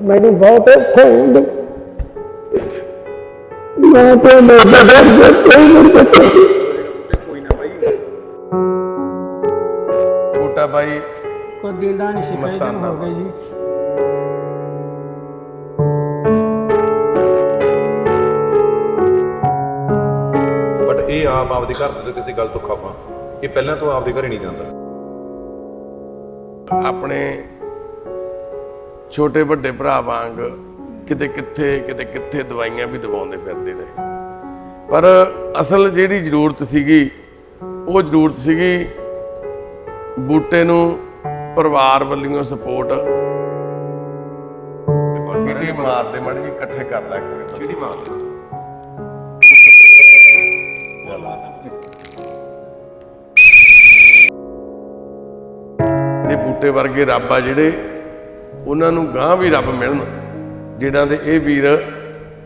ਮੈਨੂੰ ਬਹੁਤ ਔਖਾ ਹੁੰਦਾ। ਮੈਂ ਤੇ ਮੈਂ ਬਦਰ ਦੇ ਕੋਈ ਨਹੀਂ ਬਚਦਾ ਕੋਈ ਨਾ ਬਾਈ ਛੋਟਾ ਨਹੀਂ ਸੀ ਕਈ ਦਿਨ ਮਸਤਾਨਾ ਹੋ ਗਏ ਜੀ। ਬਟ ਇਹ ਆਪ ਆਪਦੇ ਘਰ ਦੇ ਕਿਸੇ ਗੱਲ ਤੋਂ ਖਫਾ। ਇਹ ਪਹਿਲਾਂ ਤੋਂ ਆਪਦੇ ਘਰੇ ਨਹੀਂ ਜਾਂਦਾ। ਆਪਣੇ ਛੋਟੇ ਵੱਡੇ ਭਰਾ ਵਾਂਗ ਕਿਤੇ ਕਿੱਥੇ ਕਿਤੇ ਕਿੱਥੇ ਦਵਾਈਆਂ ਵੀ ਦਵਾਉਂਦੇ ਫਿਰਦੇ ਰਹੇ। ਪਰ ਅਸਲ ਜਿਹੜੀ ਜ਼ਰੂਰਤ ਸੀਗੀ ਉਹ ਜ਼ਰੂਰਤ ਸੀਗੀ ਬੂਟੇ ਨੂੰ ਪਰਿਵਾਰ ਵੱਲੋਂ ਸਪੋਰਟ ਸਿੱਧੀ ਮਾਰਦੇ ਮੜੀ ਇਕੱਠੇ ਕਰ ਲੈ ਕੋਈ ਜਿਹੜੀ ਮਾਂ ਤੇ ਬੂਟੇ ਵਰਗੇ ਰੱਬ ਆ ਜਿਹੜੇ ਉਹਨਾਂ ਨੂੰ ਗਾਂ ਵੀ ਰੱਬ ਮਿਲਣ ਜਿਹੜਾ ਦੇ ਇਹ ਵੀਰ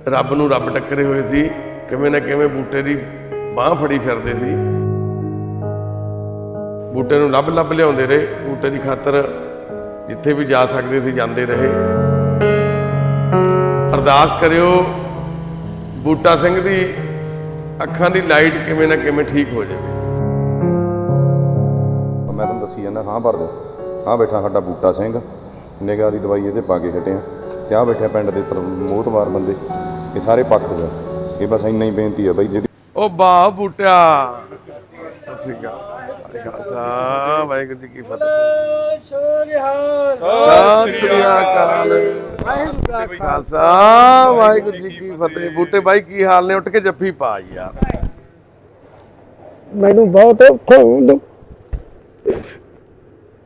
ਰੱਬ ਨੂੰ ਰੱਬ ਟੱਕਰੇ ਹੋਏ ਸੀ, ਕਿਵੇਂ ਨਾ ਕਿਵੇਂ ਬੂਟੇ ਦੀ ਬਾਹ ਫੜੀ ਫਿਰਦੇ ਸੀ। ਬੂਟੇ ਨੂੰ ਲੱਭ ਲੱਭ ਲਿਆਉਂਦੇ ਰਹੇ, ਬੂਟੇ ਦੀ ਖਾਤਰ ਜਿੱਥੇ ਵੀ ਜਾ ਸਕਦੇ ਸੀ ਜਾਂਦੇ ਰਹੇ। ਅਰਦਾਸ ਕਰਿਓ, ਬੂਟਾ ਸਿੰਘ ਦੀ ਅੱਖਾਂ ਦੀ ਲਾਈਟ ਕਿਵੇਂ ਨਾ ਕਿਵੇਂ ਠੀਕ ਹੋ ਜਾਵੇ। ਮੈਂ ਤੁਹਾਨੂੰ ਦੱਸੀ ਜਾਂਦਾ, ਹਾਂ ਭਰ ਦਿਓ ਹਾਂ ਬੈਠਾ ਸਾਡਾ ਬੂਟਾ ਸਿੰਘ। ਨਿਗਾਹ ਦੀ ਦਵਾਈ ਇਹਦੇ ਪਾ ਕੇ ਹਟਿਆ ਤੇ ਆਹ ਬੈਠੇ ਪਿੰਡ ਦੇ ਪਰ- ਮੋਹਤਬਾਰ ਬੰਦੇ। ਇਹ ਸਾਰੇ ਪੱਖ ਹੋ ਗਏ ਇਹ ਬਸ ਇੰਨਾ ਹੀ ਬੇਨਤੀ ਹੈ ਬਾਈ ਜਿਹੜੀ ਉਹ ਸ਼੍ਰੀ ਅਕਾਲ। ਖਾਲਸਾ। ਵਾਹਿਗੁਰੂ ਜੀ ਕੀ ਫਤਿਹ। ਸਤਿ ਸ਼੍ਰੀ ਅਕਾਲ। ਖਾਲਸਾ। ਵਾਹਿਗੁਰੂ ਜੀ ਕੀ ਫਤਿਹ। ਬੂਟੇ ਬਾਈ ਕੀ ਹਾਲ ਨੇ? ਉੱਠ ਕੇ ਜੱਫੀ ਪਾ ਯਾਰ। ਮੈਨੂੰ ਬਹੁਤ ਔਖਾ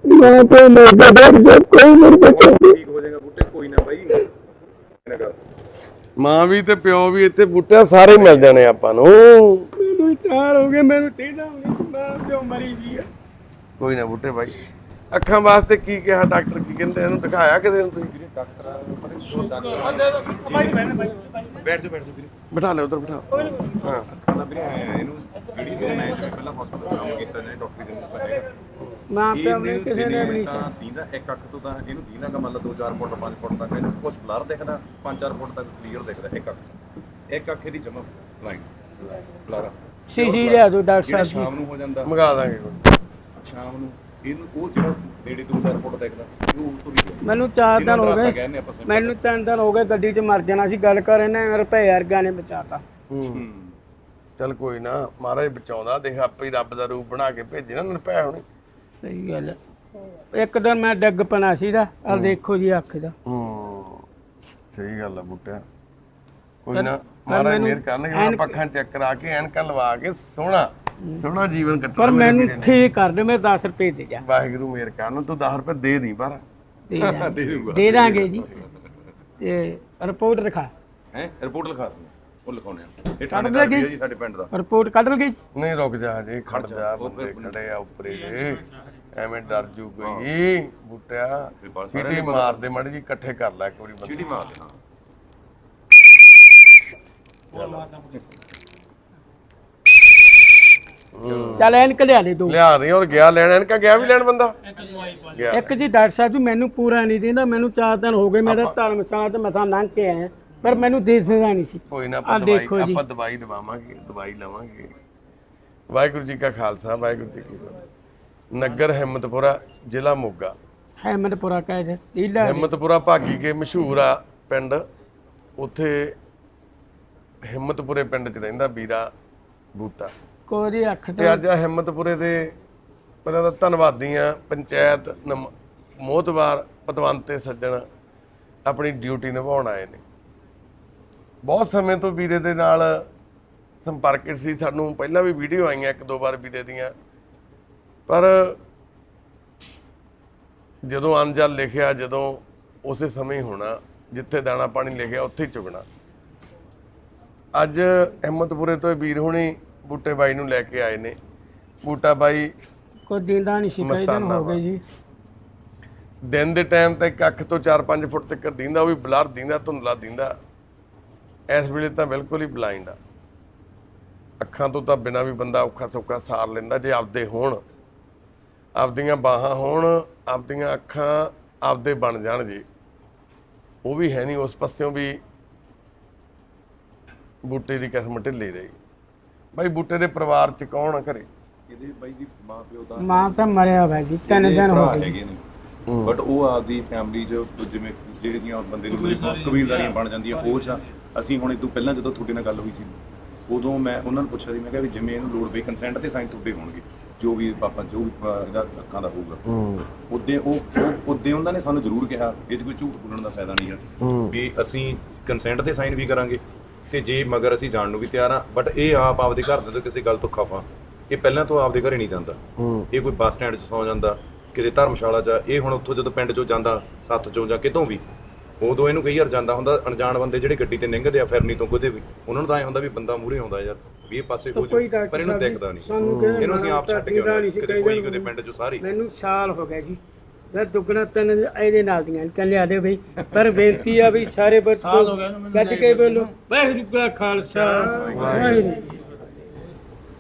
ਹੁੰਦਾ ਮੈਂ ਤੇ ਮੈਂ ਬਦਰ ਦੇ ਕੋਈ ਨਹੀਂ। ਬਚਦਾ ਠੀਕ ਹੋ ਜਾਏਗਾ ਬੁੱਟੇ ਕੋਈ ਨਾ ਬਾਈ। ਇਹਨਾਂ ਗੱਲ। ਮਾਂ ਵੀ ਤੇ ਪਿਓ ਵੀ ਇੱਥੇ ਬੂਟਿਆ ਸਾਰੇ ਮਿਲ ਜਾਣੇ ਆਪਾਂ ਨੂੰ। ਮੈਨੂੰ ਚਾਰ ਹੋ ਗਏ ਮੈਨੂੰ ਤੇੜਾ ਹੋ ਗਿਆ ਮੈਂ ਕਿਉਂ ਮਰੀ ਜੀ ਆ। ਕੋਈ ਨਾ ਬੂਟੇ ਬਾਈ। ਅੱਖਾਂ ਵਾਸਤੇ ਕੀ ਕਿਹਾ ਡਾਕਟਰ ਕੀ ਕਹਿੰਦੇ ਇਹਨੂੰ ਦਿਖਾਇਆ ਕਿਤੇ ਨੂੰ ਤੁਸੀਂ? ਬੈਠ ਜਾ ਬੈਠ ਜਾ ਵੀਰੇ। ਬਿਠਾ ਲਿਓ ਉਧਰ ਬਿਠਾ। ਹਾਂ। ਤਾਂ ਵੀਰੇ ਆਇਆ ਇਹਨੂੰ ਜਿਹੜੀ ਵੀ ਮੈਂ ਜਿਵੇਂ ਪਹਿਲਾਂ ਹਸਪਤਾਲ ਕੰਮ ਕੀਤਾ ਨੇ ਡਾਕਟਰ ਦੇ ਨੂੰ ਮਾਂ ਪਿਓ ਨੇ ਇਹਨੂੰ ਕਿਸੇ ਨੇ ਵੀ ਨਹੀਂ ਤਾਂ ਦੀਂਦਾ ਇੱਕ ਅੱਖ ਤੋਂ ਤਾਂ ਇਹਨੂੰ ਦੀਂਦਾ ਗਾ ਮੰਨ ਲਾ 2-4 ਫੁੱਟ 5 ਫੁੱਟ ਤੱਕ ਇਹਨੂੰ ਕੁਝ ਬਲਰ ਦਿਖਦਾ 5-4 ਫੁੱਟ ਤੱਕ ਕਲੀਅਰ ਦਿਖਦਾ ਇੱਕ ਅੱਖ ਇੱਕ ਅੱਖ ਇਹਦੀ ਜਮਾ ਬਲਾਈਂਡ ਬਲਰ ਸ਼ੀਸ਼ੀ ਲਿਆ ਦੋ ਡਾਕਟਰ ਸਾਹਿਬ ਸ਼ਾਮ ਨੂੰ ਹੋ ਜਾਂਦਾ। ਮੰਗਾ ਦਾਂਗੇ ਕੋਈ। ਸ਼ਾਮ ਨੂੰ ਇਹਨੂੰ ਉਹ ਜਿਹੜਾ ਨੇੜੇ 2-4 ਫੁੱਟ ਦਿਖਦਾ ਇਹ ਉਹ ਤੋਂ ਵੀ ਮੈਨੂੰ ਚਾਰ ਦਿਨ ਹੋ ਗਏ। ਕਹਿੰਦੇ ਆਪਾਂ simple। ਮੈਨੂੰ ਤਿੰਨ ਦਿਨ ਹੋ ਗਏ ਗੱਡੀ 'ਚ ਮਰ ਜਾਣਾ ਸੀ। ਗੱਲ ਕਰ ਇਹਨੇ ਰੁਪਏ ਵਰਗਾ ਨੇ ਬਚਾਤਾ। ਹੂੰ। ਚੱਲ ਕੋਈ ਨਾ ਮਹਾਰਾਜ ਬਚਾਉਂਦਾ। ਦੇਖ ਆਪੇ ਹੀ ਰੱਬ ਦਾ ਰੂਪ ਬਣਾ ਕੇ ਭੇਜੇ ਨਾ ਨਰਪੈ ਹੋਣੀ। ਸਹੀ ਗੱਲ ਹੈ। ਇੱਕ ਦਿਨ ਮੈਂ ਡਿੱਗ ਪਣਾ ਸੀ ਦਾ ਆ ਦੇਖੋ ਜੀ ਅੱਖ ਦਾ। ਹੂੰ ਸਹੀ ਗੱਲ ਆ ਬੁੱਟਿਆ ਕੋਈ ਨਾ ਮਹਾਰਾਜ ਮਿਹਰ ਕਰਨਗੇ ਹੁਣ ਪੱਖਾਂ ਚੈੱਕ ਕਰਾ ਕੇ ਐਨਕਾਂ ਲਵਾ ਕੇ ਸੋਹਣਾ ਸੋਹਣਾ ਜੀਵਨ ਕੱਟਣਾ ਪਰ ਮੇਰੇ ਮੈਨੂੰ। ਠੀਕ ਕਰ ਦੇ ਮੈਂ 10 ਰੁਪਏ ਦੇ ਜਾ ਵਾਹਿਗੁਰੂ ਮਿਹਰ ਕਰਨ ਤੂੰ 10 ਰੁਪਏ ਦੇ ਦੀ ਪਰ। ਦੇ ਦਾਂਗੇ। ਦੇ ਦਾਂਗੇ ਜੀ। ਤੇ ਰਿਪੋਰਟ ਰਖਾ। ਹੈ ਰਿਪੋਰਟ ਲਿਖਾ। ਦਿੰਦੇ ਉਹ ਲਿਖਾਉਣੇ ਆ। ਇਹ ਦੇਗੀ? ਹੈ ਜੀ ਸਾਡੇ ਪਿੰਡ ਦਾ। ਰਿਪੋਰਟ ਕੱਢ ਲਗੇ ਨਹੀਂ ਰੁਕ ਜਾ ਜੀ ਖੜ ਜਾ ਬੰਦੇ ਖੜੇ ਆ ਉੱਪਰੇ ਜੇ ਐਵੇਂ ਡਰ ਜੂ ਕੋਈ ਬੁੱਟਿਆ ਸੀਟੀ ਮਾਰਦੇ ਮੜੀ ਜੀ ਇਕੱਠੇ ਕਰ ਲੈ ਇੱਕ ਵਾਰੀ ਬੰਦੇ। ਚੀੜੀ ਮਾਰ ਦੇਣਾ ਚੱਲ ਐਨਕ ਲਿਆ ਦੇ ਦੋ। ਲਿਆ ਦੇ ਔਰ ਗਿਆ ਲੈਣ ਐਨਕਾ ਗਿਆ ਵੀ ਲੈਣ ਬੰਦਾ? ਇੱਕ ਜੀ ਡਾਕਟਰ ਸਾਹਿਬ ਜੀ ਮੈਨੂੰ ਪੂਰਾ ਨਹੀਂ ਦਿੰਦਾ ਮੈਨੂੰ ਚਾਰ ਦਿਨ ਹੋ ਗਏ ਮੇਰਾ ਧਰਮ ਸਾਥ ਮਥਾ ਲੰਘ ਕੇ ਆਇਆ। ਪਰ ਮੈਨੂੰ ਦੇ ਸਕਦਾ ਨਹੀਂ ਸੀ। ਕੋਈ ਨਾ ਆਹ ਆਪਾਂ ਦਵਾਈ ਦੇਖੋ ਜੀ। ਆਪਾਂ ਦਵਾਈ ਦਵਾਵਾਂਗੇ ਦਵਾਈ ਲਵਾਂਗੇ। ਵਾਹਿਗੁਰੂ ਜੀ ਕਾ ਖਾਲਸਾ ਵਾਹਿਗੁਰੂ ਜੀ ਕੀ ਫਤਿਹ। ਨਗਰ ਹਿੰਮਤਪੁਰਾ ਜ਼ਿਲ੍ਹਾ ਮੋਗਾ। ਹੈਮਦਪੁਰਾ ਕਹਿ ਦੇ ਢੀਲਾ ਹਿੰਮਤਪੁਰਾ ਭਾਗੀ ਕੇ ਮਸ਼ਹੂਰ ਆ ਪਿੰਡ। ਉੱਥੇ ਹਿੰਮਤਪੁਰੇ ਪਿੰਡ 'ਚ ਰਹਿੰਦਾ ਵੀਰਾ ਬੂਟਾ। ਕੋਈ ਅੱਖ ਤੇ ਤੇ ਅੱਜ ਆ ਹਿੰਮਤਪੁਰੇ ਦੇ ਪਹਿਲਾਂ ਤਾਂ ਧੰਨਵਾਦੀ ਆ ਪੰਚਾਇਤ ਨਮ- ਮੋਹਤਵਾਰ ਪਤਵੰਤੇ ਸੱਜਣ ਆਪਣੀ ਡਿਊਟੀ ਨਿਭਾਉਣ ਆਏ ਨੇ। ਬਹੁਤ ਸਮੇਂ ਤੋਂ ਵੀਰੇ ਦੇ ਨਾਲ ਸੰਪਰਕ ਸੀ ਸਾਨੂੰ ਪਹਿਲਾਂ ਵੀ ਵੀਡੀਓ ਆਈਆਂ ਇੱਕ ਦੋ ਵਾਰ ਵੀਰੇ ਦੀਆਂ। ਪਰ ਜਦੋਂ ਅਨਜਲ ਲਿਖਿਆ ਜਦੋਂ ਉਸੇ ਸਮੇਂ ਹੋਣਾ ਜਿੱਥੇ ਦਾਣਾ ਪਾਣੀ ਲਿਖਿਆ ਉੱਥੇ ਹੀ ਚੁਗਣਾ। ਅੱਜ ਹਿੰਮਤਪੁਰੇ ਤੋਂ ਵੀਰ ਹੁਣੀ ਬੂਟੇ ਬਾਈ ਨੂੰ ਲੈ ਕੇ ਆਏ ਨੇ। ਬੂਟਾ ਬਾਈ ਕੋਈ ਦਿੰਦਾ ਨਹੀਂ ਸੀ ਕਈ ਦਿਨ ਹੋ ਗਏ ਜੀ। ਦਿਨ ਦੇ ਟਾਈਮ ਤੇ ਇੱਕ ਅੱਖ ਤੋਂ 4-5 ਫੁੱਟ ਤੱਕ ਦੀਂਦਾ ਉਹ ਵੀ ਬਲਰ ਦੀਂਦਾ ਧੁੰਦਲਾ ਦੀਂਦਾ। ਇਸ ਵੇਲੇ ਤਾਂ ਬਿਲਕੁਲ ਹੀ ਬਲਾਈਂਡ ਆ। ਅੱਖਾਂ ਤੋਂ ਤਾਂ ਬਿਨਾ ਵੀ ਬੰਦਾ ਔਖਾ ਸੌਖਾ ਸਾਰ ਲੈਂਦਾ ਜੇ ਆਪਦੇ ਹੋਣ ਆਪਦੀਆਂ ਬਾਹਾਂ ਹੋਣ ਆਪਦੀਆਂ ਅੱਖਾਂ ਆਪਦੇ ਬਣ ਜਾਣ ਜੀ। ਉਹ ਵੀ ਹੈ ਨਹੀਂ ਉਸ ਪਾਸਿਓਂ ਵੀ ਬੂਟੇ ਦੀ ਕਿਸਮ ਢਿੱਲੀ ਰਹੀ। ਬਾਈ ਬੂਟੇ ਦੇ ਪਰਿਵਾਰ ਚ ਕੌਣ ਆ ਘਰੇ? ਇਹਦੇ ਬਾਈ ਦੀ ਮਾਂ ਪਿਓ ਦਾ ਮਾਂ ਤਾਂ ਮਰਿਆ ਹੋਇਆ ਜੀ ਤਿੰਨ ਦਿਨ ਹੋ ਗਏ ਹੈਗੇ ਨੇ। ਬਟ ਉਹ ਆਪਦੀ ਫੈਮਿਲੀ 'ਚ ਜਿਵੇਂ ਜਿਹੜੀਆਂ ਬੰਦੇ ਨੂੰ ਕਬੀਲਦਾਰੀਆਂ ਬਣ ਜਾਂਦੀਆਂ ਉਹ ਚ ਆ। ਅਸੀਂ ਹੁਣ ਤੋਂ ਪਹਿਲਾਂ ਜਦੋਂ ਤੁਹਾਡੇ ਨਾਲ ਗੱਲ ਹੋਈ ਸੀ ਉਦੋਂ ਮੈਂ ਉਹਨਾਂ ਨੂੰ ਪੁੱਛਿਆ ਸੀ ਮੈਂ ਕਿਹਾ ਵੀ ਜਿਵੇਂ ਇਹਨੂੰ ਲੋੜ ਪਈ ਕੰਸੈਂਟ ਤੇ ਸਾਈਨ ਤੁਹਾਡੇ ਹੋਣਗੇ ਜੋ ਵੀ ਪਾਪਾ ਜੋ ਵੀ ਇਹਦਾ ਅੱਖਾਂ ਦਾ ਹੋਊਗਾ। ਉਦੋਂ ਉਹ ਉਦੋਂ ਉਹਨਾਂ ਨੇ ਸਾਨੂੰ ਜ਼ਰੂਰ ਕਿਹਾ ਇਹ ਕੋਈ ਝੂਠ ਬੋਲਣ ਦਾ ਫਾਇਦਾ ਨਹੀਂ ਹੈ। ਵੀ ਅਸੀਂ ਕੰਸੈਂਟ ਤੇ ਸਾਈਨ ਵੀ ਕਰਾਂਗੇ ਤੇ ਜੇ ਮਗਰ ਅਸੀਂ ਜਾਣ ਨੂੰ ਵੀ ਤਿਆਰ ਆ ਬਟ ਇਹ ਆਪ ਆਪਦੇ ਘਰ ਦੇ ਤੋਂ ਕਿਸੇ ਗੱਲ ਤੋਂ ਖਫਾ। ਇਹ ਪਹਿਲਾਂ ਤੋਂ ਆਪਦੇ ਘਰੇ ਨਹੀਂ ਜਾਂਦਾ। ਇਹ ਕੋਈ ਬੱਸ ਸਟੈਂਡ 'ਚ ਸੌ ਜਾਂਦਾ ਕਿਤੇ ਧਰਮਸ਼ਾਲਾ 'ਚ ਇਹ ਹੁਣ ਉੱਥੋਂ ਜਦੋਂ ਪਿੰਡ 'ਚੋਂ ਜਾਂਦਾ ਸੱਤ 'ਚੋਂ ਜਾਂ ਕਿਤੋਂ ਵੀ ਉਦੋਂ ਇਹਨੂੰ ਕਈ ਵਾਰ ਜਾਂਦਾ ਹੁੰਦਾ ਅਣਜਾਣ ਬੰਦੇ ਜਿਹੜੇ ਗੱਡੀ ਤੇ ਲੰਘਦੇ ਆ ਫਿਰਨੀ ਤੋਂ ਕਿਤੇ ਵੀ ਉਹਨਾਂ ਨੂੰ ਤਾਂ ਐ ਹੁੰਦਾ ਵੀ ਬੰਦਾ ਮੂਹਰੇ ਆਉਂਦਾ ਯਾਰ ਵੀ ਇਹ ਪਾਸੇ ਹੋ ਕੋਈ ਜਾ ਡਾਕਟਰ ਪਰ ਇਹਨੂੰ ਸਾਹਿਬ ਦਿਖਦਾ ਨਹੀਂ। ਸਾਨੂੰ ਕਹਿੰਦੇ ਇਹਨੂੰ ਅਸੀਂ ਆਪ ਛੱਡ ਕੇ ਆਉਂਦੇ ਸੀ ਕਿਤੇ ਕਈ ਕਿਤੇ ਪਿੰਡ 'ਚੋਂ ਸਾਰੇ। ਮੈਨੂੰ ਸਾਲ ਹੋ ਗਿਆ ਜੀ। ਮੈਂ ਦੁੱਗਣਾ ਤਿੰਨ ਇਹਦੇ ਨਾਲ ਦੀਆਂ ਕਹਿੰਦੇ ਆਦੇ ਬਈ। ਪਰ ਬੇਨਤੀ ਆ ਵੀ ਸਾਰੇ ਬੱਚੇ ਸਾਲ ਹੋ ਗਿਆ ਗੱਜ ਕੇ ਬੋਲੋ। ਵਾਹਿਗੁਰੂ ਜੀ ਕਾ ਖਾਲਸਾ ਵਾਹਿਗੁਰੂ।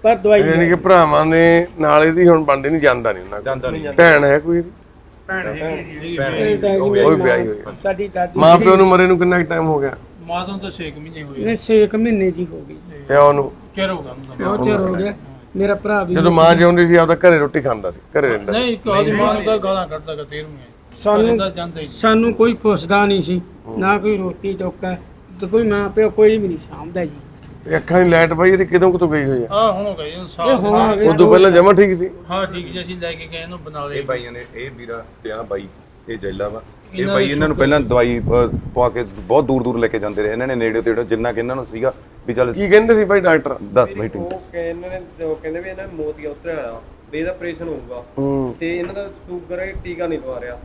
ਪਰ ਦਵਾਈ ਯਾਨੀ ਕਿ ਭਰਾਵਾਂ ਦੇ ਨਾਲ ਇਹਦੀ ਹੁਣ ਬਣਦੀ ਨਹੀਂ ਜਾਂਦਾ ਨਹੀਂ ਉਹਨਾਂ ਕੋਲ। ਜਾਂਦਾ ਨਹੀਂ ਭੈਣ ਹੈ ਕੋਈ? ਇਹਦੀ? ਇਹ ਤਾਂ ਜੀ ਉਹ ਵੀ ਮੇਰੀ ਵਿਆਹੀ ਹੋਈ ਹੈ। ਸਾਡੀ ਦਾਦੀ ਮਾਂ ਪਿਓ ਨੂੰ ਮਰੇ ਨੂੰ ਕਿੰਨਾ ਟਾਈਮ ਹੋ ਗਿਆ? ਮਾਦੋਂ ਤਾਂ 6 ਮਹੀਨੇ ਹੋਏ ਨੇ 6 ਮਹੀਨੇ ਦੀ ਹੋ ਗਈ। ਪਿਓ ਨੂੰ ਚਿਰ ਹੋ ਗਿਆ ਉਹਨੂੰ ਤਾਂ। ਬਹੁਤ ਚਿਰ ਹੋ ਗਿਆ। ਮੇਰਾ ਭਰਾ ਵੀ ਜਦੋਂ ਮਾਂ ਜਿਉਂਦੀ ਸੀ ਆਪਦਾ ਘਰੇ ਰੋਟੀ ਖਾਂਦਾ ਸੀ ਘਰੇ ਰਹਿੰਦਾ ਸੀ। ਨਹੀਂ ਕਾਦੀ ਮਾਂ ਨੂੰ ਤਾਂ ਗਾਲਾਂ ਕੱਢਦਾ ਕਿ ਤੇਰੂਆਂ ਸਾਨੂੰ ਤਾਂ ਜਾਂਦਾ ਹੀ। ਸਾਨੂੰ ਕੋਈ ਪੁੱਛਦਾ ਨਹੀਂ ਸੀ ਨਾ ਕੋਈ ਰੋਟੀ ਟੋਕਾ। ਤੇ ਕੋਈ ਮਾਂ ਪਿਓ ਕੋਈ ਵੀ ਨਹੀਂ ਸਾਂਭਦਾ ਜੀ। ਤੇ ਅੱਖਾਂ ਦੀ ਲਾਈਟ ਬਾਈ ਇਹਦੀ ਕਿਦੋਂ ਕਿਤੋਂ ਗਈ ਹੋਈ ਆ? ਆ ਹੁਣ ਹੋ ਗਏ ਇਹ ਸਾਲ ਗਏ ਉਦੋਂ ਪਹਿਲਾਂ ਜਮਾ ਠੀਕ ਸੀ? ਹਾਂ ਠੀਕ ਜੀ ਅਸੀਂ ਲੈ ਕੇ ਗਏ ਇਹਨੂੰ ਬਣਾ ਇਹ ਬਾਈਆਂ ਨੇ ਇਹ ਵੀਰਾ ਤੇ ਆ ਬਾਈ ਇਹ ਜੈਲਾ ਵਾ। ਇਹ ਬਾਈ ਇਹਨਾਂ ਨੂੰ ਪਹਿਲਾਂ ਦਵਾਈ ਪਵਾ ਕੇ ਬਹੁਤ ਦੂਰ ਦੂਰ ਲੈ ਕੇ ਜਾਂਦੇ ਰਹੇ। ਇਹਨਾਂ ਨੇ ਨੇੜੇ ਤੇੜੇ ਜਿੰਨਾ ਕਿ ਇਹਨਾਂ ਨੂੰ ਸੀਗਾ ਵੀ ਚੱਲ ਕੀ ਕਹਿੰਦੇ ਸੀ ਬਾਈ ਡਾਕਟਰ? ਦੱਸ ਬਾਈ ਤੂੰ। ਉਹ ਕਿ ਇਹਨਾਂ ਨੇ ਉਹ ਕਹਿੰਦੇ ਵੀ ਇਹਨਾਂ ਨੂੰ ਮੋਤੀਆ ਉਤਰਿਆ ਆ ਵੀ ਇਹਦਾ ਆਪਰੇਸ਼ਨ ਹੋਊਗਾ। ਤੇ ਇਹਨਾਂ ਦਾ ਸ਼ੂਗਰ ਟੀਕਾ ਨਹੀਂ ਲਵਾ ਰਿਹਾ।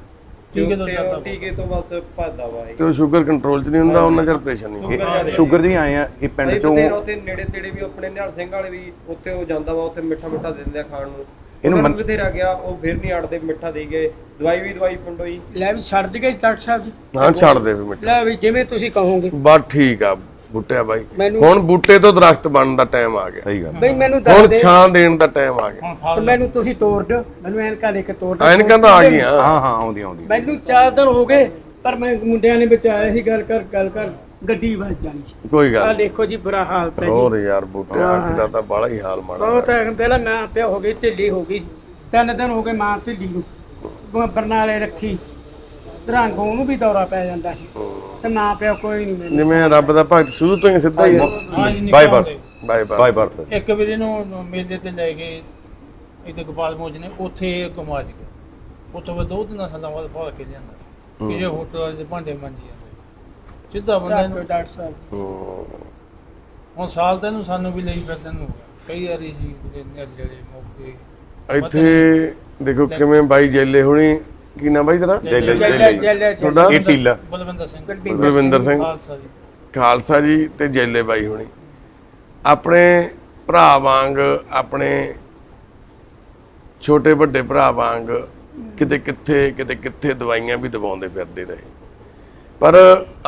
ਟੀਕੇ ਤੋਂ ਜ਼ਿਆਦਾ ਉਹ ਟੀਕੇ ਤੋਂ ਬਸ ਭੱਜਦਾ ਵਾ ਇਹ। ਤੇ ਉਹ ਸ਼ੂਗਰ ਕੰਟਰੋਲ 'ਚ ਨਹੀਂ ਹੁੰਦਾ ਉਹਨਾਂ ਚਿਰ ਆਪਰੇਸ਼ਨ ਨਹੀਂ। ਹੁੰਦਾ। ਸ਼ੂਗਰ ਜੀ ਆਏ ਆ ਇਹ ਪਿੰਡ ਚੋਂ ਉੱਥੇ ਨੇੜੇ ਤੇੜੇ ਵੀ ਆਪਣੇ ਨਿਹਾਲ ਸਿੰਘ ਵਾਲੇ ਵੀ ਉੱਥੇ ਉਹ ਜਾਂਦਾ ਵਾ ਉੱਥੇ ਮਿੱਠਾ ਮਿੱਠਾ ਦੇ ਦਿੰਦੇ ਆ ਖਾਣ ਨੂੰ। ਇਹਨੂੰ ਮਨ- ਬਥੇਰਾ ਗਿਆ ਉਹ ਫਿਰ ਨਹੀਂ ਅੜਦੇ ਮਿੱਠਾ ਦੇ ਗਏ ਦਵਾਈ ਵੀ ਦਵਾਈ ਪਿੰਡੋਂ ਹੀ ਲੈ ਵੀ ਛੱਡ ਦੇ ਡਾਕਟਰ ਸਾਹਿਬ ਜੀ। ਹਾਂ ਛੱਡ ਦੇ ਵੀ ਮਿੱਠਾ। ਲੈ ਵੀ ਜਿਵੇਂ ਤੁਸੀਂ ਕਹੋਗੇ। ਬਸ ਠੀਕ ਆ। ਬੂਟਿਆ ਬਾਈ। ਮੈਨੂੰ ਹੁਣ ਬੂਟੇ ਤੋਂ ਦਰਖਤ ਬਣਨ ਦਾ ਟਾਈਮ ਆ ਗਿਆ। ਸਹੀ ਗੱਲ ਬਈ ਮੈਨੂੰ ਦੱਸ ਹੁਣ ਦੇ। ਛਾਂ ਦੇਣ ਦਾ ਟਾਈਮ ਆ ਗਿਆ। ਤੇ ਮੈਨੂੰ ਤੁਸੀਂ ਤੋੜ ਦਿਓ। ਮੈਨੂੰ ਐਨਕਾਂ ਲੈ ਕੇ ਤੋੜ ਦਿਓ। ਐਨਕਾਂ ਤਾਂ ਆ ਗਈਆਂ। ਹਾਂ ਹਾਂ ਆਉਂਦੀ ਆਉਂਦੀ ਮੈਨੂੰ ਚਾਰ ਦਿਨ ਹੋ ਗਏ ਪਰ ਮੈਂ ਮੁੰਡਿਆਂ ਨੇ ਵਿੱਚ ਆਇਆ ਸੀ। ਗੱਲ ਕਰ ਗੱਲ ਕਰ ਗੱਡੀ ਵੱਜ ਜਾਣੀ ਸੀ। ਕੋਈ ਆ ਗੱਲ ਦੇਖੋ ਜੀ ਬੁਰਾ ਹਾਲ ਤਾਂ ਜੀ। ਹੋਰ ਯਾਰ ਬੂਟਿਆ ਕਿਦਾ ਤਾਂ ਬੜਾ ਹੀ ਹਾਲ ਮਾੜਾ ਬਹੁਤ ਹੈ ਪਹਿਲਾਂ ਮਾਂ ਪਿਓ ਹੋ ਗਈ ਢਿੱਲੀ ਹੋ ਗਈ। ਤਿੰਨ ਦਿਨ ਹੋ ਗਏ ਮਾਂ ਢਿੱਲੀ ਨੂੰ। ਬ- ਬਰਨਾਲੇ ਰੱਖੀ। ਰੰਗ ਉਹਨੂੰ ਵੀ ਦੌਰਾ ਪੈ ਜਾਂਦਾ ਸੀ। ਤੇ ਮਾਂ ਪਿਓ ਕੋਈ ਨਹੀਂ ਮੈਨੂੰ ਜਿਵੇਂ ਰੱਬ ਦਾ ਭਗਤ ਸ਼ੁਰੂ ਤੋਂ ਹੀ ਸਿੱਧਾ ਹੀ ਹੈ। ਹਾਂ ਜੀ ਬਾਈ ਨਿਕਲ ਬਰਥ ਆਉਂਦੇ। ਬਾਏ ਬਾਏ ਬਾਈ ਬਰਥ ਇੱਕ ਵਾਰੀ ਇਹਨੂੰ ਮੇਲੇ ਤੇ ਲੈ ਗਏ ਇੱਥੇ ਗੋਪਾਲ ਮੋਜ ਨੇ ਉੱਥੇ ਕਮਾ ਜੀ ਉੱਥੋਂ ਬਾਅਦ ਦੋ ਦਿਨਾਂ ਸਾਲਾਂ ਬਾਅਦ ਫੜ ਕੇ ਲਿਆਂਦਾ। ਕਿ ਜੇ ਹੋਟਲ ਵਾਲੇ ਦੇ ਭਾਂਡੇ ਮੰਜੀ ਜਾਂਦੇ। ਸਿੱਧਾ ਬੰਦਾ ਡਾਕਟਰ ਇਹਨੂੰ ਡਾਕਟਰ ਸਾਹਿਬ। ਹੂੰ। ਹੁਣ ਸਾਲ ਤਾਂ ਇਹਨੂੰ ਸਾਨੂੰ ਵੀ ਲਈ ਫਿਰਦੇ ਨੂੰ ਹੋ ਗਿਆ। ਕਈ ਵਾਰੀ ਜੀ ਕਿਤੇ ਨੇੜੇ ਮੌਕੇ ਇੱਥੇ ਦੇਖੋ ਕਿਵੇਂ ਬਾਈ ਜੇਲੇ ਹੁਣੀ ਕੀ ਨਾ ਬਾਈ ਤੇਰਾ? ਜੈਲੇ ਜੈਲੇ ਤੁਹਾਡਾ? ਇਹ ਟੀਲਾ। ਬਲਵਿੰਦਰ ਸਿੰਘ। ਗੁਰਵਿੰਦਰ ਸਿੰਘ। ਖਾਲਸਾ ਜੀ। ਖਾਲਸਾ ਜੀ ਤੇ ਜੇਲੇ ਬਾਈ ਹੁਣੀ। ਆਪਣੇ ਭਰਾ ਵਾਂਗ ਆਪਣੇ ਛੋਟੇ ਵੱਡੇ ਭਰਾ ਵਾਂਗ ਕਿਤੇ ਕਿੱਥੇ ਕਿਤੇ ਕਿੱਥੇ ਦਵਾਈਆਂ ਵੀ ਦਵਾਉਂਦੇ ਫਿਰਦੇ ਰਹੇ। ਪਰ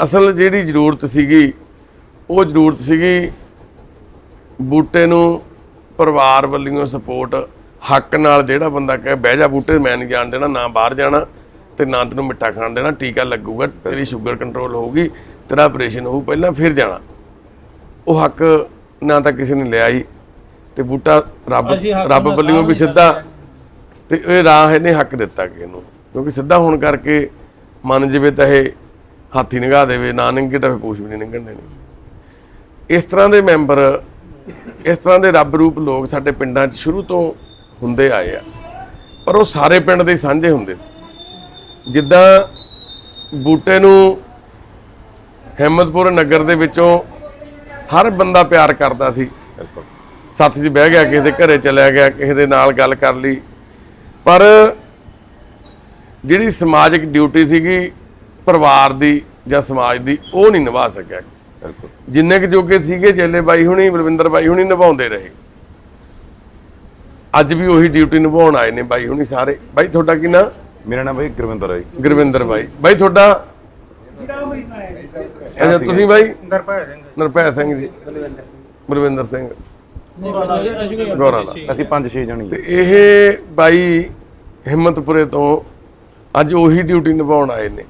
ਅਸਲ ਜਿਹੜੀ ਜ਼ਰੂਰਤ ਸੀਗੀ ਉਹ ਜ਼ਰੂਰਤ ਸੀਗੀ ਬੂਟੇ ਨੂੰ ਪਰਿਵਾਰ ਵੱਲੋਂ ਸਪੋਰਟ ਹੱਕ ਨਾਲ ਜਿਹੜਾ ਬੰਦਾ ਕਹੇ ਬਹਿ ਜਾ ਬੂਟੇ ਮੈਂ ਨਹੀਂ ਜਾਣ ਦੇਣਾ ਨਾ ਬਾਹਰ ਜਾਣਾ ਤੇ ਨਾ ਤੈਨੂੰ ਮਿੱਠਾ ਖਾਣ ਦੇਣਾ ਟੀਕਾ ਲੱਗੂਗਾ ਤੇਰੀ ਸ਼ੂਗਰ ਕੰਟਰੋਲ ਹੋਊਗੀ ਤੇਰਾ ਆਪਰੇਸ਼ਨ ਹੋਊ ਪਹਿਲਾਂ ਫਿਰ ਜਾਣਾ। ਉਹ ਹੱਕ ਨਾ ਤਾਂ ਕਿਸੇ ਨੇ ਲਿਆ ਹੀ ਤੇ ਬੂਟਾ ਰੱਬ ਰੱਬ ਵੱਲੋਂ ਵੀ ਸਿੱਧਾ ਤੇ ਇਹ ਰਾਹ ਇਹਨੇ ਹੱਕ ਦਿੱਤਾ ਕਿ ਇਹਨੂੰ ਕਿਉਂਕਿ ਸਿੱਧਾ ਹੋਣ ਕਰਕੇ ਮਨ ਜਿਵੇਂ ਤਾਂ ਇਹ ਹਾਥੀ ਨਿਗਾਹ ਦੇਵੇ ਨਾ ਨੰਗੇ ਤਾਂ ਪੂਛ ਵੀ ਨਹੀਂ ਨਿੰਗਣ ਦੇਣੀ। ਇਸ ਤਰ੍ਹਾਂ ਦੇ ਮੈਂਬਰ ਇਸ ਤਰ੍ਹਾਂ ਦੇ ਰੱਬ ਰੂਪ ਲੋਕ ਸਾਡੇ ਪਿੰਡਾਂ 'ਚ ਸ਼ੁਰੂ ਤੋਂ ਹੁੰਦੇ ਆਏ ਆ। ਪਰ ਉਹ ਸਾਰੇ ਪਿੰਡ ਦੇ ਸਾਂਝੇ ਹੁੰਦੇ ਜਿੱਦਾਂ ਬੂਟੇ ਨੂੰ ਹਿੰਮਤਪੁਰ ਨਗਰ ਦੇ ਵਿੱਚੋਂ ਹਰ ਬੰਦਾ ਪਿਆਰ ਕਰਦਾ ਸੀ। ਬਿਲਕੁਲ। ਸੱਥ 'ਚ ਬਹਿ ਗਿਆ ਕਿਸੇ ਦੇ ਘਰੇ ਚਲਿਆ ਗਿਆ ਕਿਸੇ ਦੇ ਨਾਲ ਗੱਲ ਕਰ ਲਈ। ਪਰ ਜਿਹੜੀ ਸਮਾਜਿਕ ਡਿਊਟੀ ਸੀਗੀ ਪਰਿਵਾਰ ਦੀ ਜਾਂ ਸਮਾਜ ਦੀ ਉਹ ਨਹੀਂ ਨਿਭਾ ਸਕਿਆ। ਬਿਲਕੁਲ। ਜਿੰਨੇ ਕੁ ਜੋਗੇ ਸੀਗੇ ਜੇਲੇ ਬਾਈ ਹੁਣੀ ਬਲਵਿੰਦਰ ਬਾਈ ਹੁਣੀ ਨਿਭਾਉਂਦੇ ਰਹੇ। ਅੱਜ ਵੀ ਉਹੀ ਡਿਊਟੀ ਨਿਭਾਉਣ ਆਏ ਨੇ ਬਾਈ ਹੁਣੀ ਸਾਰੇ। ਬਾਈ ਤੁਹਾਡਾ ਕੀ ਨਾਂ? ਮੇਰਾ ਨਾਮ ਬਾਈ ਗੁਰਵਿੰਦਰ ਹੈ ਜੀ। ਗੁਰਵਿੰਦਰ ਬਾਈ। ਬਾਈ ਤੁਹਾਡਾ? ਅੱਛਾ ਤੁਸੀਂ ਬਾਈ? ਨਰਪਾਲ ਸਿੰਘ। ਨਰਪੈ ਸਿੰਘ ਜੀ। ਬਲਵਿੰਦਰ ਸਿੰਘ। ਨਹੀਂ ਪਤਾ ਜੀ ਅਸੀਂ ਕੋਈ ਗੌਰਾਂ ਦਾ। ਅਸੀਂ 5-6 ਜਣੇ ਤੇ ਇਹ ਬਾਈ ਹਿੰਮਤਪੁਰੇ ਤੋਂ ਅੱਜ ਉਹੀ ਡਿਊਟੀ ਨਿਭਾਉਣ ਆਏ ਨੇ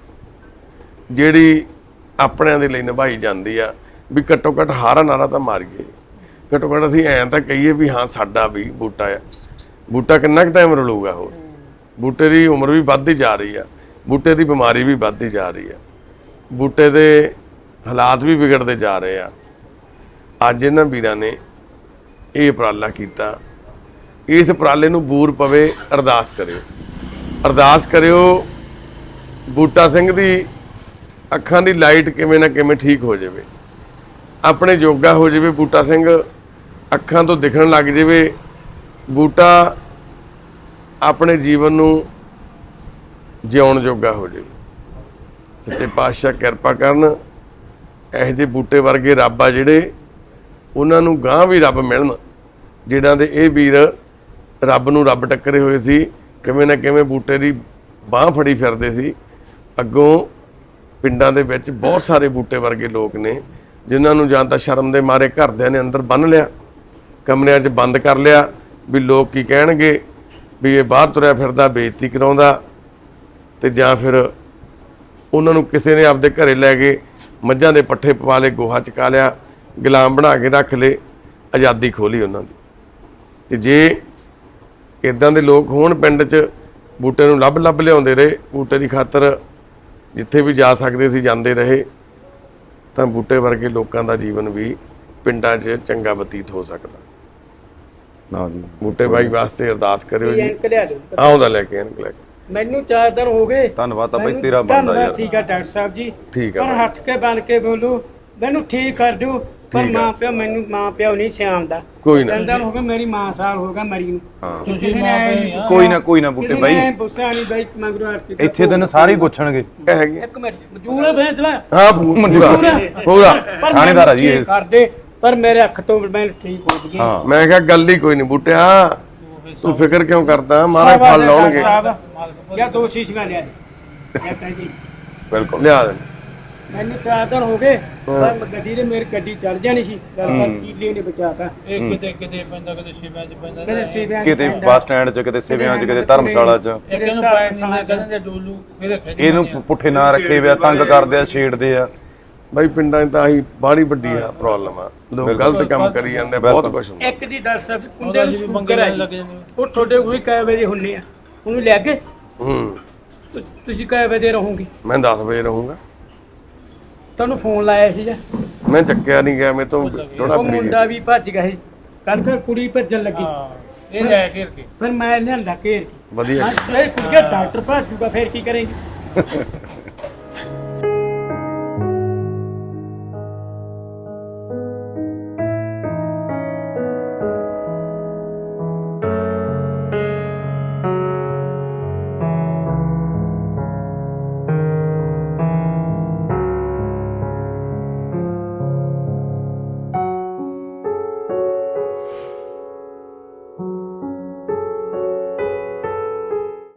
ਜਿਹੜੀ ਆਪਣਿਆਂ ਦੇ ਲਈ ਨਿਭਾਈ ਜਾਂਦੀ ਆ। ਵੀ ਘੱਟੋ ਘੱਟ ਹਾਰਾ ਨਾਰਾ ਤਾਂ ਮਾਰੀਏ। ਘੱਟੋ ਘੱਟ ਅਸੀਂ ਐਂ ਤਾਂ ਕਹੀਏ ਵੀ ਹਾਂ, ਸਾਡਾ ਵੀ ਬੂਟਾ ਆ। ਬੂਟਾ ਕਿੰਨਾ ਕੁ ਟਾਈਮ ਰਲੂਗਾ ਹੋਰ? ਬੂਟੇ ਦੀ ਉਮਰ ਵੀ ਵੱਧਦੀ ਜਾ ਰਹੀ ਆ। ਬੂਟੇ ਦੀ ਬਿਮਾਰੀ ਵੀ ਵੱਧਦੀ ਜਾ ਰਹੀ ਆ। ਬੂਟੇ ਦੇ ਹਾਲਾਤ ਵੀ ਵਿਗੜਦੇ ਜਾ ਰਹੇ ਆ। ਅੱਜ ਇਹਨਾਂ ਵੀਰਾਂ ਨੇ ਇਹ ਉਪਰਾਲਾ ਕੀਤਾ। ਇਸ ਉਪਰਾਲੇ ਨੂੰ ਬੂਰ ਪਵੇ ਅਰਦਾਸ ਕਰਿਓ। ਅਰਦਾਸ ਕਰਿਓ, ਬੂਟਾ ਸਿੰਘ ਦੀ ਅੱਖਾਂ ਦੀ ਲਾਈਟ ਕਿਵੇਂ ਨਾ ਕਿਵੇਂ ਠੀਕ ਹੋ ਜਾਵੇ। ਆਪਣੇ ਯੋਗਾ ਹੋ ਜਾਵੇ ਬੂਟਾ ਸਿੰਘ। ਅੱਖਾਂ ਤੋਂ ਦਿਖਣ ਲੱਗ ਜਾਵੇ, ਬੂਟਾ ਆਪਣੇ ਜੀਵਨ ਨੂੰ ਜਿਉਣ ਜੋਗਾ ਹੋ ਜਾਵੇ। ਸੱਚੇ ਪਾਤਸ਼ਾਹ ਕਿਰਪਾ ਕਰਨ, ਇਹੋ ਜਿਹੇ ਬੂਟੇ ਵਰਗੇ ਰੱਬ ਆ ਜਿਹੜੇ ਉਹਨਾਂ ਨੂੰ ਗਾਂ ਵੀ ਰੱਬ ਮਿਲਣ, ਜਿਨ੍ਹਾਂ ਦੇ ਇਹ ਵੀਰ ਰੱਬ ਨੂੰ ਰੱਬ ਟੱਕਰੇ ਹੋਏ ਸੀ, ਕਿਵੇਂ ਨਾ ਕਿਵੇਂ ਬੂਟੇ ਦੀ ਬਾਹ ਫੜੀ ਫਿਰਦੇ ਸੀ। ਅੱਗੋਂ ਪਿੰਡਾਂ ਦੇ ਵਿੱਚ ਬਹੁਤ ਸਾਰੇ ਬੂਟੇ ਵਰਗੇ ਲੋਕ ਨੇ, ਜਿਨ੍ਹਾਂ ਨੂੰ ਜਾਂ ਤਾਂ ਸ਼ਰਮ ਦੇ ਮਾਰੇ ਘਰਦਿਆਂ ਨੇ ਅੰਦਰ ਬੰਨ ਲਿਆ ਕਮਰਿਆਂ 'ਚ ਬੰਦ ਕਰ ਲਿਆ ਵੀ ਲੋਕ ਕੀ ਕਹਿਣਗੇ ਵੀ ਇਹ ਬਾਹਰ ਤੁਰਿਆ ਫਿਰਦਾ, ਬੇਇੱਜ਼ਤੀ ਕਰਾਉਂਦਾ ਤੇ ਜਾਂ ਫਿਰ ਉਹਨਾਂ ਨੂੰ ਕਿਸੇ ਨੇ ਆਪਦੇ ਘਰੇ ਲੈ ਕੇ ਮੱਝਾਂ ਦੇ ਪੱਠੇ ਪਵਾ ਲਏ, ਗੋਹਾ ਚਕਾ ਲਿਆ, ਗੁਲਾਮ ਬਣਾ ਕੇ ਰੱਖ ਲਏ, ਆਜ਼ਾਦੀ ਖੋਲੀ ਉਹਨਾਂ ਦੀ। ਤੇ ਜੇ ਇਦਾਂ ਦੇ ਲੋਕ ਹੋਣ ਪਿੰਡ 'ਚ ਬੂਟੇ ਨੂੰ ਲੱਭ ਲੱਭ ਲਿਆਉਂਦੇ ਰਹੇ ਬੂਟੇ ਦੀ ਖਾਤਰ ਜਿੱਥੇ ਵੀ ਜਾ ਸਕਦੇ ਸੀ ਜਾਂਦੇ ਰਹੇ, ਤਾਂ ਬੂਟੇ ਵਰਗੇ ਲੋਕਾਂ ਦਾ ਜੀਵਨ ਵੀ ਪਿੰਡਾਂ 'ਚ ਚੰਗਾ ਬਤੀਤ ਹੋ ਸਕਦਾ। ਨਾ ਜੀ ਬੂਟੇ ਬਾਈ ਵਾਸਤੇ ਅਰਦਾਸ ਕਰਿਓ ਜੀ। ਐਨਕ ਲਿਆ ਦਿਓ। ਆਉਂਦਾ ਲੈ ਕੇ ਐਨਕ ਲੈ ਕੇ। ਮੈਨੂੰ ਚਾਰ ਦਿਨ ਹੋ ਗਏ। ਧੰਨਵਾਦ ਤਾਂ ਬਈ ਤੇਰਾ ਧੰਨਵਾਦ, ਯਾਰ। ਠੀਕ ਆ ਡਾਕਟਰ ਸਾਹਿਬ ਜੀ। ਠੀਕ ਆ ਪਰ। ਹੱਥ ਕੇ ਬਣ ਕੇ ਬੋਲੋ ਮੈਨੂੰ ਠੀਕ ਕਰ ਦਿਓ ਪਰ ਆ। ਮਾਂ ਪਿਓ ਮੈਨੂੰ ਮਾਂ ਪਿਓ ਨਹੀਂ ਸਿਆਣਦਾ ਕੋਈ ਨਾ। ਕਹਿੰਦਾ ਹੋ ਗਿਆ ਮੇਰੀ ਮਾਂ ਸਾਲ ਹੋ ਗਿਆ ਮਰੀ ਨੂੰ। ਹਾਂ। ਮਾਂ ਆ। ਕੋਈ ਨਾ ਕੋਈ ਨਾ ਬੂਟੇ ਬਾਈ। ਨੇ ਪੁੱਛਿਆ ਨਹੀਂ ਬਾਈ ਮਗਰੋਂ ਆ ਕੇ ਇੱਥੇ ਤੈਨੂੰ ਸਾਰੇ ਹੀ ਪੁੱਛਣਗੇ। ਇਹ ਹੈਗੀ ਇੱਕ ਮਿੰਟ ਮਜੂਲਾ ਭੇਜ ਲੈ ਹਾਂ ਪੂਰਾ ਪੂਰਾ ਪਰ ਥਾਣੇਦਾਰ ਆ ਜੀ ਇਹ। ਪਰ ਮੇਰੇ ਅੱਖ ਤੋਂ ਮੈਂ ਠੀਕ ਹੋ ਗਈ ਹਾਂ ਮੈਂ ਕਿਹਾ ਗੱਲ ਹੀ ਕੋਈ ਨਹੀਂ ਬੂਟਿਆ। ਤੂੰ ਫਿਕਰ ਕਿਉਂ ਕਰਦਾ? ਮਹਾਰਾਜ ਫਲ ਲਾਉਣਗੇ। ਜਾਂ ਦੋ ਸ਼ੀਸ਼ੀਆਂ ਲਿਆ ਜਾਂ ਬਿਲਕੁਲ ਲਿਆ ਦੇ। ਮੈਨੂੰ ਚਾਰ ਦਿਨ ਹੋ ਗਏ ਪਰ ਗੱਡੀ ਦੇ ਮੇਰੀ ਗੱਡੀ ਚੱਲ ਜਾਣੀ ਸੀ। ਗੱਲ ਕਰ ਕੀਲੇ ਨੇ ਬਚਾਤਾ। ਇਹ ਕਿਤੇ ਕਿਤੇ ਪੈਂਦਾ ਕਿਤੇ ਸ਼ਿਵਾਂ ਚ ਪੈਂਦਾ ਸੀਵਿਆਂ ਕਿਤੇ। ਬੱਸ ਸਟੈਂਡ 'ਚ ਕਿਤੇ ਸਿਵਿਆਂ 'ਚ ਕਿਤੇ ਧਰਮਸ਼ਾਲਾ 'ਚ। ਇਹਨੂੰ ਪੁੱਠੇ ਨਾ ਰੱਖੇ ਵਿਆ ਤੰਗ ਕਰਦੇ ਆ ਛੇੜਦੇ ਆ। ਬਾਈ ਪਿੰਡਾਂ 'ਚ ਤਾਂ ਆਹੀ ਬਾੜੀ ਵੱਡੀ ਆ ਪ੍ਰੋਬਲਮ ਆ। ਲੋਕ ਗਲਤ ਕੰਮ ਕਰੀ ਜਾਂਦੇ ਬਹੁਤ ਕੁਝ ਹੁੰਦਾ। ਇੱਕ ਦੀ ਡਾਕਟਰ ਸਾਹਿਬ ਕੁੰਡੇ ਨੂੰ ਵੀ ਸ਼ੂਗਰ ਹੈ ਲੈਣ ਲੱਗ ਜਾਂਦੇ ਉਹ ਤੁਹਾਡੇ ਕੋਲ ਕਈ ਵਜੇ ਹੁੰਨੇ ਆ। ਉਹਨੂੰ ਲੈ ਕੇ ਹੂੰ। ਤੁ- ਤੁਸੀਂ ਕਈ ਵਜੇ ਰਹੋਗੇ? ਮੈਂ 10 ਵਜੇ ਰਹੂੰਗਾ। ਤੁਹਾਨੂੰ ਫੋਨ ਲਾਇਆ ਸੀ ਜਾਂ ਮੈਂ ਚੱਕਿਆ ਨਹੀਂ ਗਿਆ ਮੈਂ ਤੋਂ ਥੋੜਾ ਉਹ ਮੁੰਡਾ ਵੀ ਭੱਜ ਗਿਆ ਸੀ। ਕੱਲ ਫਿਰ ਕੁੜੀ ਭੱਜਣ ਲੱਗੀ। ਹਾਂ ਇਹ ਲੈ ਘੇਰ ਕੇ। ਫਿਰ ਮੈਂ ਲਿਆਂਦਾ ਘੇਰ ਕੇ। ਵਧੀਆ। ਹਾਂ ਇਹ ਕੁੜੀ ਡਾਕਟਰ ਭੱਜ ਜੂਗਾ ਫਿਰ ਕੀ ਕਰੇਗੀ?